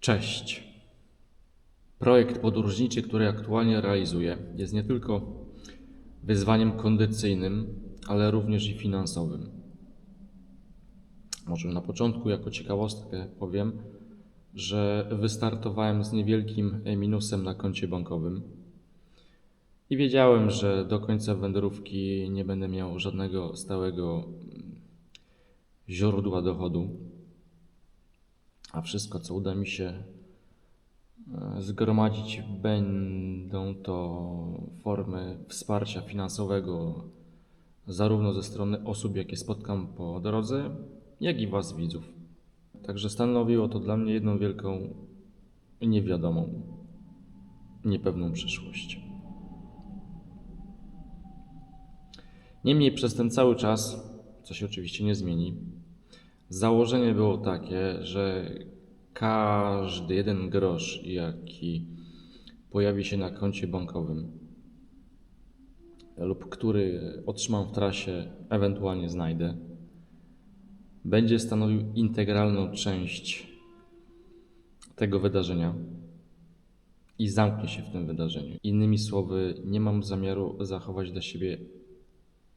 Cześć. Projekt podróżniczy, który aktualnie realizuję, jest nie tylko wyzwaniem kondycyjnym, ale również i finansowym. Może na początku, jako ciekawostkę, powiem, że wystartowałem z niewielkim minusem na koncie bankowym i wiedziałem, że do końca wędrówki nie będę miał żadnego stałego źródła dochodu a wszystko, co uda mi się e, zgromadzić, będą to formy wsparcia finansowego, zarówno ze strony osób, jakie spotkam po drodze, jak i Was, widzów. Także stanowiło to dla mnie jedną wielką niewiadomą, niepewną przyszłość. Niemniej przez ten cały czas, co się oczywiście nie zmieni, Założenie było takie, że każdy jeden grosz, jaki pojawi się na koncie bankowym lub który otrzymam w trasie, ewentualnie znajdę, będzie stanowił integralną część tego wydarzenia i zamknie się w tym wydarzeniu. Innymi słowy, nie mam zamiaru zachować dla siebie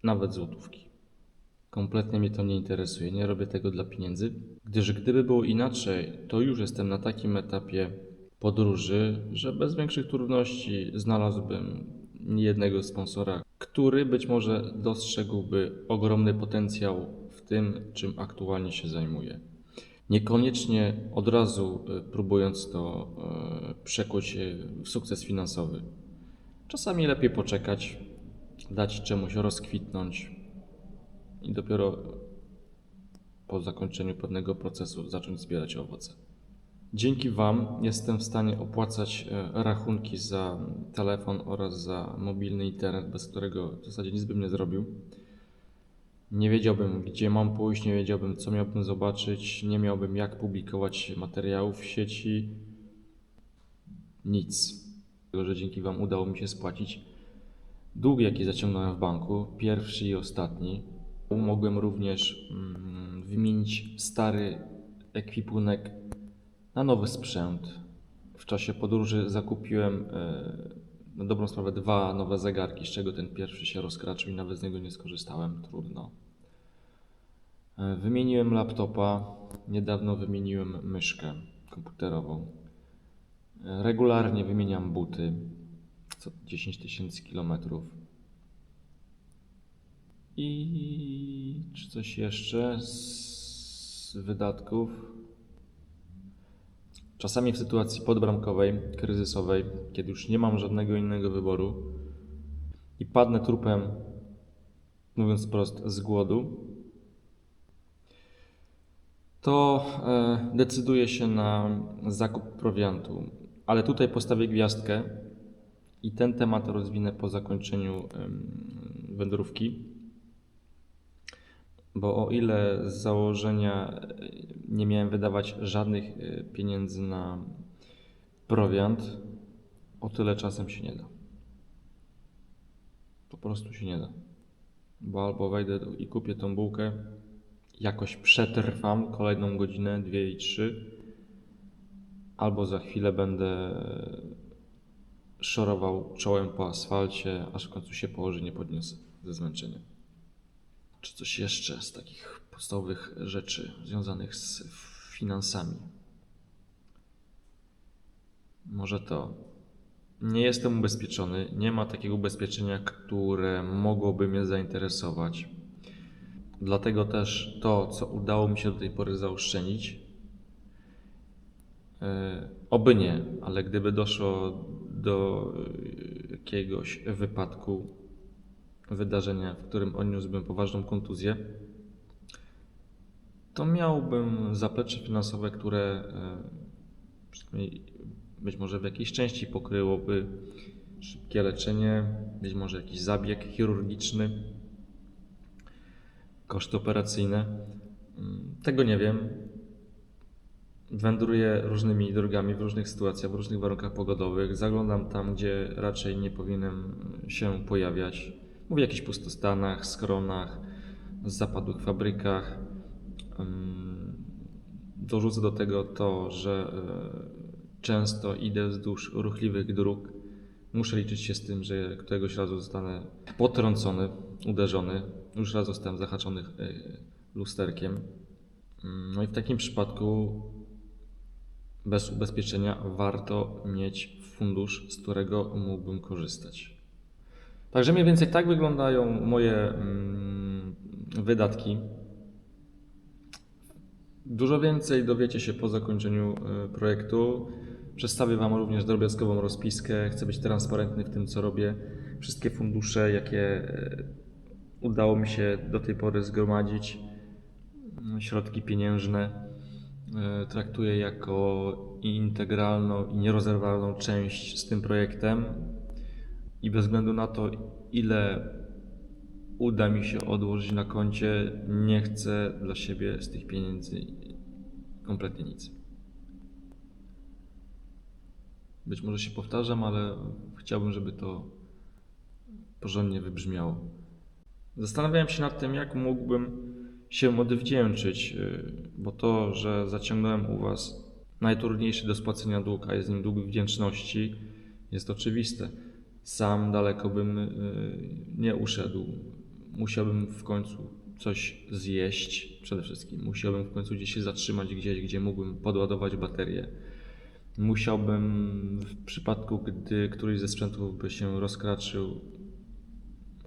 nawet złotówki. Kompletnie mnie to nie interesuje, nie robię tego dla pieniędzy, gdyż gdyby było inaczej, to już jestem na takim etapie podróży, że bez większych trudności znalazłbym jednego sponsora, który być może dostrzegłby ogromny potencjał w tym, czym aktualnie się zajmuję. Niekoniecznie od razu e, próbując to e, przekuć w sukces finansowy. Czasami lepiej poczekać, dać czemuś rozkwitnąć, i dopiero po zakończeniu pewnego procesu zacząć zbierać owoce. Dzięki Wam jestem w stanie opłacać e, rachunki za telefon oraz za mobilny internet, bez którego w zasadzie nic bym nie zrobił. Nie wiedziałbym, gdzie mam pójść, nie wiedziałbym, co miałbym zobaczyć, nie miałbym jak publikować materiałów w sieci. Nic. Tylko, że dzięki Wam udało mi się spłacić dług, jaki zaciągnąłem w banku, pierwszy i ostatni. Mogłem również mm, wymienić stary ekwipunek na nowy sprzęt. W czasie podróży zakupiłem e, na dobrą sprawę dwa nowe zegarki, z czego ten pierwszy się rozkraczył i nawet z niego nie skorzystałem. Trudno. E, wymieniłem laptopa, niedawno wymieniłem myszkę komputerową. E, regularnie wymieniam buty co 10 tysięcy kilometrów. I czy coś jeszcze z wydatków? Czasami w sytuacji podbramkowej, kryzysowej, kiedy już nie mam żadnego innego wyboru i padnę trupem, mówiąc wprost, z głodu, to e, decyduję się na zakup prowiantu. Ale tutaj postawię gwiazdkę i ten temat rozwinę po zakończeniu wędrówki. Bo o ile z założenia e, nie miałem wydawać żadnych e, pieniędzy na prowiant, o tyle czasem się nie da. Po prostu się nie da. Bo albo wejdę i kupię tą bułkę, jakoś przetrwam kolejną godzinę, dwie i trzy, albo za chwilę będę szorował czołem po asfalcie, aż w końcu się położy, nie podniosę ze zmęczenia. Czy coś jeszcze z takich podstawowych rzeczy związanych z finansami? Może to. Nie jestem ubezpieczony, nie ma takiego ubezpieczenia, które mogłoby mnie zainteresować. Dlatego też to, co udało mi się do tej pory zaoszczędzić, yy, oby nie, ale gdyby doszło do jakiegoś wypadku, wydarzenia, w którym odniósłbym poważną kontuzję, to miałbym zaplecze finansowe, które e, być może w jakiejś części pokryłoby szybkie leczenie, być może jakiś zabieg chirurgiczny, koszty operacyjne. Tego nie wiem. Wędruję różnymi drogami w różnych sytuacjach, w różnych warunkach pogodowych. Zaglądam tam, gdzie raczej nie powinienem się pojawiać. Mówię jakichś pustostanach, schronach, zapadłych fabrykach, dorzucę do tego to, że e, często idę wzdłuż ruchliwych dróg. Muszę liczyć się z tym, że któregoś razu zostanę potrącony, uderzony. Już raz zostałem zahaczony e, lusterkiem. No i w takim przypadku bez ubezpieczenia warto mieć fundusz, z którego mógłbym korzystać. Także mniej więcej tak wyglądają moje mm, wydatki. Dużo więcej dowiecie się po zakończeniu e, projektu. Przedstawię Wam również drobiazgową rozpiskę. Chcę być transparentny w tym, co robię. Wszystkie fundusze, jakie e, udało mi się do tej pory zgromadzić, środki pieniężne, e, traktuję jako integralną i nierozerwalną część z tym projektem. I bez względu na to, ile uda mi się odłożyć na koncie, nie chcę dla siebie z tych pieniędzy kompletnie nic. Być może się powtarzam, ale chciałbym, żeby to porządnie wybrzmiało. Zastanawiałem się nad tym, jak mógłbym się odwdzięczyć, bo to, że zaciągnąłem u Was najtrudniejszy do spłacenia dług, a jest nim dług wdzięczności, jest oczywiste. Sam daleko bym yy, nie uszedł. Musiałbym w końcu coś zjeść, przede wszystkim. Musiałbym w końcu gdzieś się zatrzymać, gdzieś, gdzie mógłbym podładować baterię. Musiałbym, w przypadku gdy któryś ze sprzętów by się rozkraczył,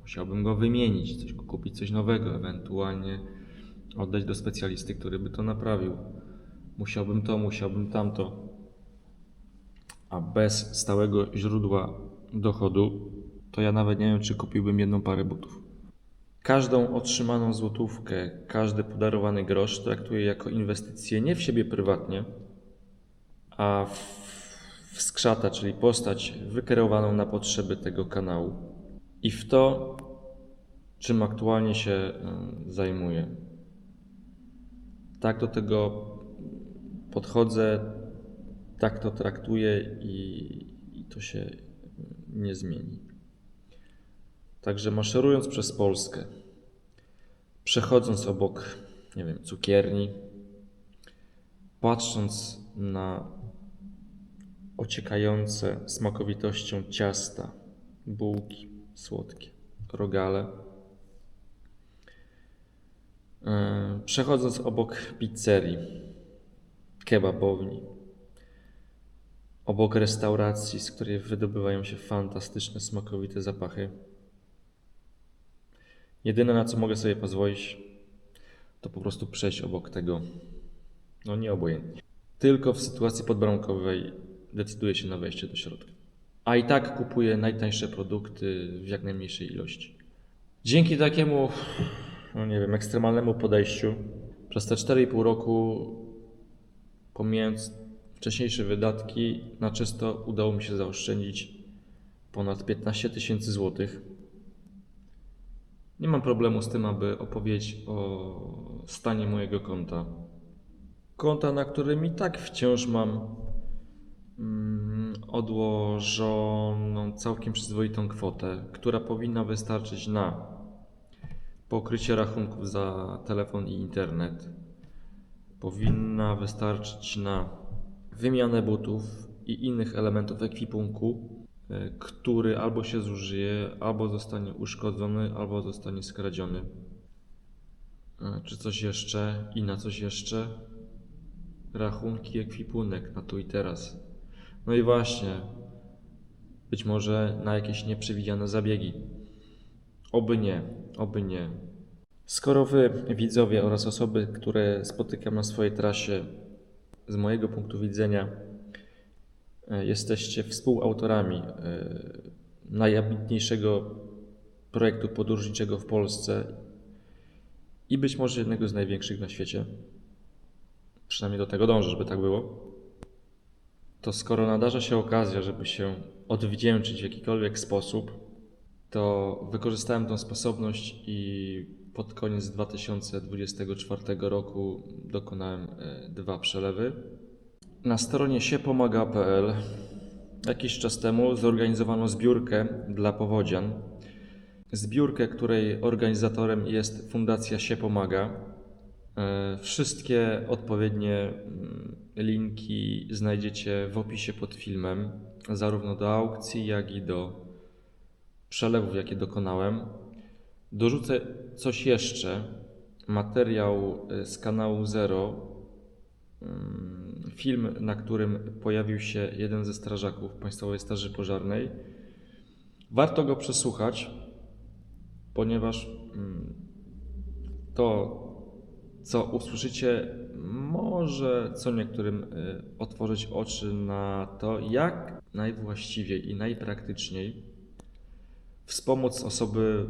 musiałbym go wymienić, coś, kupić coś nowego, ewentualnie oddać do specjalisty, który by to naprawił. Musiałbym to, musiałbym tamto. A bez stałego źródła dochodu, to ja nawet nie wiem, czy kupiłbym jedną parę butów. Każdą otrzymaną złotówkę, każdy podarowany grosz traktuję jako inwestycję nie w siebie prywatnie, a w, w skrzata, czyli postać wykierowaną na potrzeby tego kanału i w to, czym aktualnie się y, zajmuję. Tak do tego podchodzę, tak to traktuję i, i to się nie zmieni. Także maszerując przez Polskę, przechodząc obok, nie wiem, cukierni, patrząc na ociekające smakowitością ciasta, bułki słodkie, rogale, e, przechodząc obok pizzerii, kebabowni, obok restauracji, z której wydobywają się fantastyczne, smakowite zapachy. Jedyne na co mogę sobie pozwolić, to po prostu przejść obok tego, no nie obojętnie. Tylko w sytuacji podbramkowej decyduję się na wejście do środka. A i tak kupuję najtańsze produkty w jak najmniejszej ilości. Dzięki takiemu, no nie wiem, ekstremalnemu podejściu, przez te 4,5 roku, pomijając wcześniejsze wydatki, na czysto udało mi się zaoszczędzić ponad 15 tysięcy złotych. Nie mam problemu z tym, aby opowiedzieć o stanie mojego konta. Konta, na którym i tak wciąż mam mm, odłożoną całkiem przyzwoitą kwotę, która powinna wystarczyć na pokrycie rachunków za telefon i internet. Powinna wystarczyć na wymianę butów i innych elementów ekwipunku, e, który albo się zużyje, albo zostanie uszkodzony, albo zostanie skradziony. E, Czy coś jeszcze i na coś jeszcze? Rachunki, ekwipunek na tu i teraz. No i właśnie, być może na jakieś nieprzewidziane zabiegi. Oby nie, oby nie. Skoro wy, widzowie oraz osoby, które spotykam na swojej trasie, z mojego punktu widzenia, e, jesteście współautorami e, najambitniejszego projektu podróżniczego w Polsce i być może jednego z największych na świecie, przynajmniej do tego dążę, żeby tak było, to skoro nadarza się okazja, żeby się odwdzięczyć w jakikolwiek sposób, to wykorzystałem tą sposobność i pod koniec 2024 roku dokonałem e, dwa przelewy. Na stronie siepomaga.pl jakiś czas temu zorganizowano zbiórkę dla powodzian. Zbiórkę, której organizatorem jest Fundacja Się Pomaga. E, Wszystkie odpowiednie mm, linki znajdziecie w opisie pod filmem, zarówno do aukcji, jak i do przelewów, jakie dokonałem. Dorzucę coś jeszcze. Materiał e, z kanału Zero. Mm, Film, na którym pojawił się jeden ze strażaków Państwowej Straży Pożarnej. Warto go przesłuchać, ponieważ mm, to, co usłyszycie, może co niektórym y, otworzyć oczy na to, jak najwłaściwiej i najpraktyczniej wspomóc osoby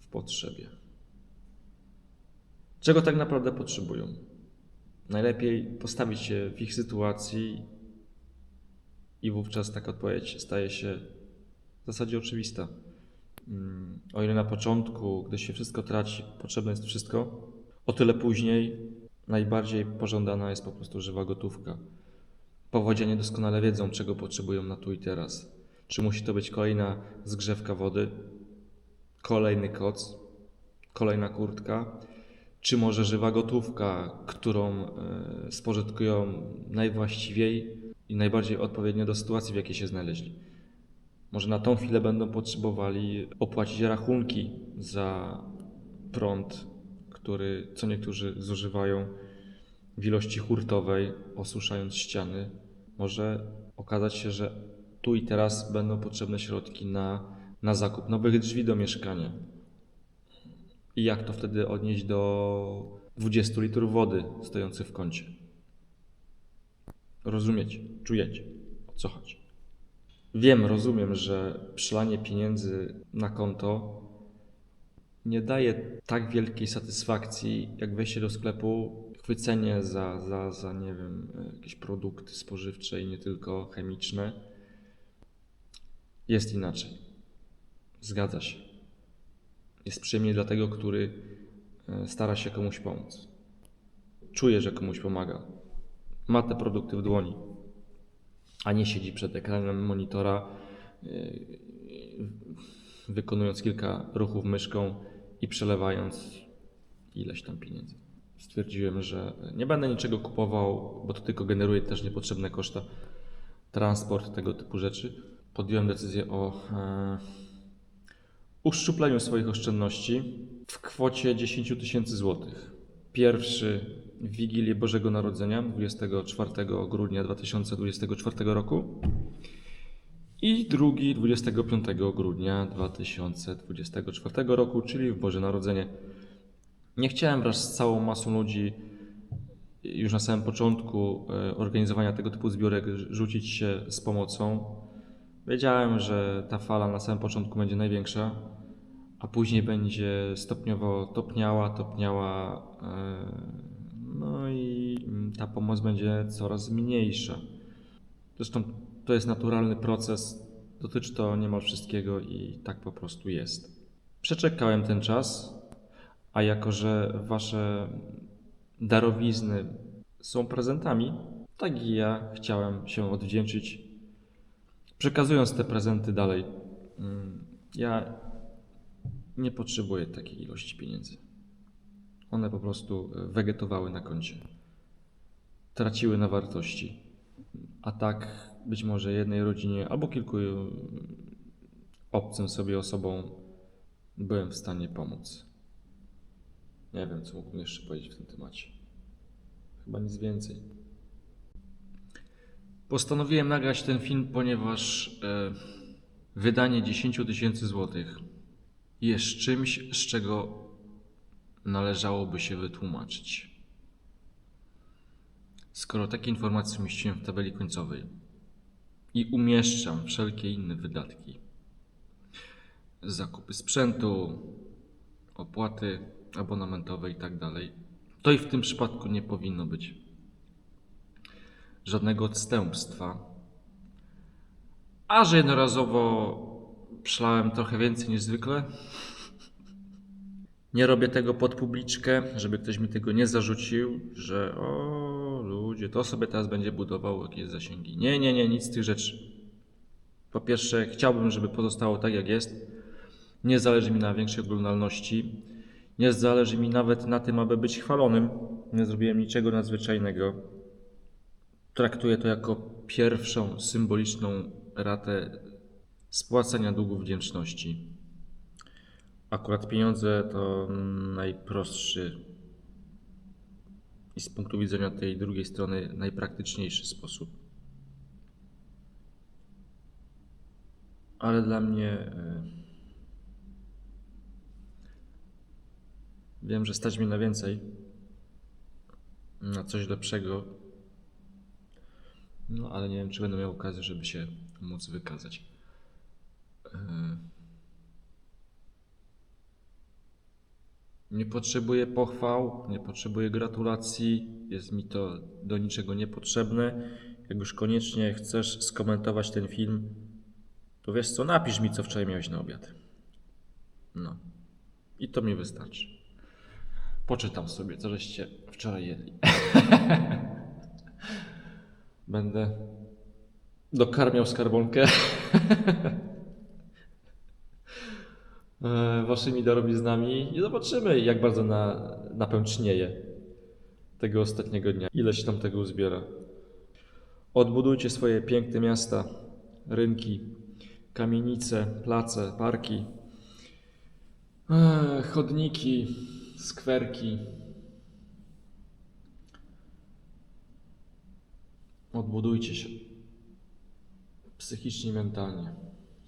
w potrzebie. Czego tak naprawdę potrzebują? Najlepiej postawić się w ich sytuacji i wówczas taka odpowiedź staje się w zasadzie oczywista. Mm, O ile na początku, gdy się wszystko traci, potrzebne jest wszystko, o tyle później najbardziej pożądana jest po prostu żywa gotówka. Powodzianie doskonale wiedzą, czego potrzebują na tu i teraz. Czy musi to być kolejna zgrzewka wody, kolejny koc, kolejna kurtka, czy może żywa gotówka, którą e, spożytkują najwłaściwiej i najbardziej odpowiednio do sytuacji, w jakiej się znaleźli. Może na tą chwilę będą potrzebowali opłacić rachunki za prąd, który co niektórzy zużywają w ilości hurtowej, osuszając ściany. Może okazać się, że tu i teraz będą potrzebne środki na, na zakup nowych drzwi do mieszkania. I jak to wtedy odnieść do 20 litrów wody stojących w kącie? Rozumiecie, czujecie, o co chodzi. Wiem, rozumiem, że przelanie pieniędzy na konto nie daje tak wielkiej satysfakcji, jak wejście do sklepu, chwycenie za, za, za nie wiem, jakieś produkty spożywcze i nie tylko chemiczne. Jest inaczej. Zgadza się. Jest przyjemniej dla tego, który e, stara się komuś pomóc. Czuje, że komuś pomaga. Ma te produkty w dłoni, a nie siedzi przed ekranem monitora, e, wykonując kilka ruchów myszką i przelewając ileś tam pieniędzy. Stwierdziłem, że nie będę niczego kupował, bo to tylko generuje też niepotrzebne koszta, transport, tego typu rzeczy. Podjąłem decyzję o e, uszczupleniu swoich oszczędności w kwocie 10 tysięcy złotych. Pierwszy w Wigilię Bożego Narodzenia, 24 grudnia 2024 roku i drugi 25 grudnia 2024 roku, czyli w Boże Narodzenie. Nie chciałem wraz z całą masą ludzi już na samym początku e, organizowania tego typu zbiórek rzucić się z pomocą. Wiedziałem, że ta fala na samym początku będzie największa, a później będzie stopniowo topniała, topniała, e, no i ta pomoc będzie coraz mniejsza. Zresztą to jest naturalny proces, dotyczy to niemal wszystkiego i tak po prostu jest. Przeczekałem ten czas, a jako że Wasze darowizny są prezentami, tak i ja chciałem się odwdzięczyć, przekazując te prezenty dalej. Mm, Ja nie potrzebuję takiej ilości pieniędzy. One po prostu e, wegetowały na koncie. Traciły na wartości. A tak być może jednej rodzinie albo kilku e, obcym sobie osobom byłem w stanie pomóc. Nie wiem, co mógłbym jeszcze powiedzieć w tym temacie. Chyba nic więcej. Postanowiłem nagrać ten film, ponieważ e, wydanie 10 tysięcy złotych jest czymś, z czego należałoby się wytłumaczyć. Skoro takie informacje umieściłem w tabeli końcowej i umieszczam wszelkie inne wydatki, zakupy sprzętu, opłaty abonamentowe i tak to i w tym przypadku nie powinno być żadnego odstępstwa. A że jednorazowo przelałem trochę więcej niż zwykle, nie robię tego pod publiczkę, żeby ktoś mi tego nie zarzucił, że o ludzie, to sobie teraz będzie budował jakieś zasięgi. Nie, nie, nie, nic z tych rzeczy. Po pierwsze, chciałbym, żeby pozostało tak, jak jest. Nie zależy mi na większej oglądalności. Nie zależy mi nawet na tym, aby być chwalonym. nie zrobiłem niczego nadzwyczajnego. Traktuję to jako pierwszą symboliczną ratę spłacania długu wdzięczności. Akurat pieniądze to najprostszy i z punktu widzenia tej drugiej strony najpraktyczniejszy sposób. Ale dla mnie e, wiem, że stać mnie na więcej, na coś lepszego. No, ale nie wiem, czy będę miał okazję, żeby się móc wykazać. E, Nie potrzebuję pochwał, nie potrzebuję gratulacji, jest mi to do niczego niepotrzebne. Jak już koniecznie chcesz skomentować ten film, to wiesz co, napisz mi, co wczoraj miałeś na obiad. No. I to mi wystarczy. Poczytam sobie, co żeście wczoraj jedli. Będę dokarmiał skarbonkę. e, waszymi darowiznami i zobaczymy, jak bardzo na, napęcznieje tego ostatniego dnia. Ile się tam tego uzbiera. Odbudujcie swoje piękne miasta, rynki, kamienice, place, parki, e, chodniki, skwerki. Odbudujcie się psychicznie mentalnie.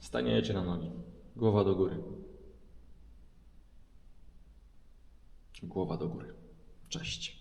Staniecie na nogi, głowa do góry. Głowa do góry. Cześć.